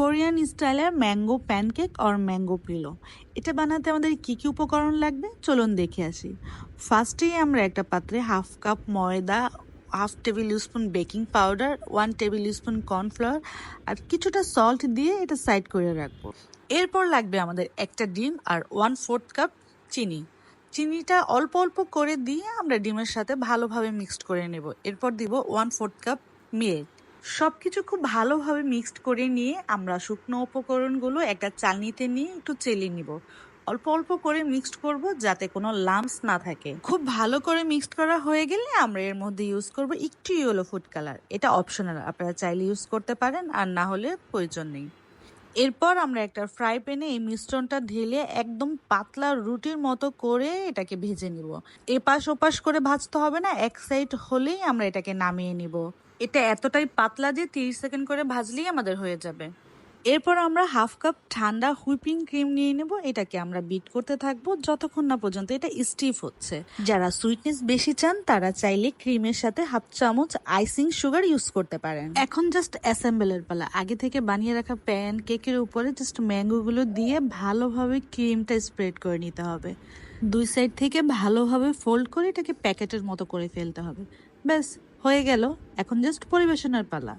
Korean স্টাইলের mango pancake or mango pillow এটা বানাতে আমাদের কি কি উপকরণ লাগবে? চলুন দেখে আসি। ফার্স্টেই আমরা একটা পাত্রে হাফ কাপ ময়দা, half tablespoon baking powder, one tablespoon cornflour আর কিছুটা সল্ট দিয়ে এটা সাইড করে রাখব। এরপর লাগবে আমাদের একটা ডিম আর ওয়ান ফোর্থ কাপ চিনি। চিনিটা অল্প অল্প করে দিয়ে আমরা ডিমের সাথে ভালোভাবে মিক্সড করে নেব। এরপর দিব ওয়ান ফোর্থ কাপ মিল্ক। সব কিছু খুব ভালোভাবে মিক্সড করে নিয়ে আমরা শুকনো উপকরণগুলো একটা চালনিতে নিয়ে একটু চেলে নিব। অল্প অল্প করে মিক্সড করব যাতে কোনো লাম্পস না থাকে। খুব ভালো করে মিক্সড করা হয়ে গেলে আমরা এর মধ্যে ইউজ করব একটু ইয়েলো ফুড কালার। এটা অপশনাল, আপনারা চাইলে ইউজ করতে পারেন আর না হলে প্রয়োজন নেই। এরপর আমরা একটা ফ্রাই প্যানে এই মিশ্রণটা ঢেলে একদম পাতলা রুটির মতো করে এটাকে ভেজে নিব। এপাশ ওপাশ করে ভাজতে হবে না, এক সাইড হলেই আমরা এটাকে নামিয়ে নিব। এটা এতটাই পাতলা যে তিরিশ সেকেন্ড করে ভাজলেই আমাদের হয়ে যাবে। এরপর আমরা হাফ কাপ ঠান্ডা হুইপিং ক্রিম নিয়ে নেব। এটাকে আমরা বিট করতে থাকব যতক্ষণ না পর্যন্ত এটা স্টিফ হচ্ছে। যারা সুইটনেস বেশি চান, তারা চাইলে ক্রিমের সাথে হাফ চামচ আইসিং সুগার ইউজ করতে পারেন। এখন জাস্ট অ্যাসেম্বলের পালা। আগে থেকে বানিয়ে রাখা প্যান কেকের উপরে জাস্ট ম্যাঙ্গো গুলো দিয়ে ভালোভাবে ক্রিমটা স্প্রেড করে নিতে হবে। দুই সাইড থেকে ভালোভাবে ফোল্ড করে এটাকে প্যাকেটের মতো করে ফেলতে হবে। ব্যাস, হয়ে গেল। এখন জাস্ট পরিবেশনের পালা।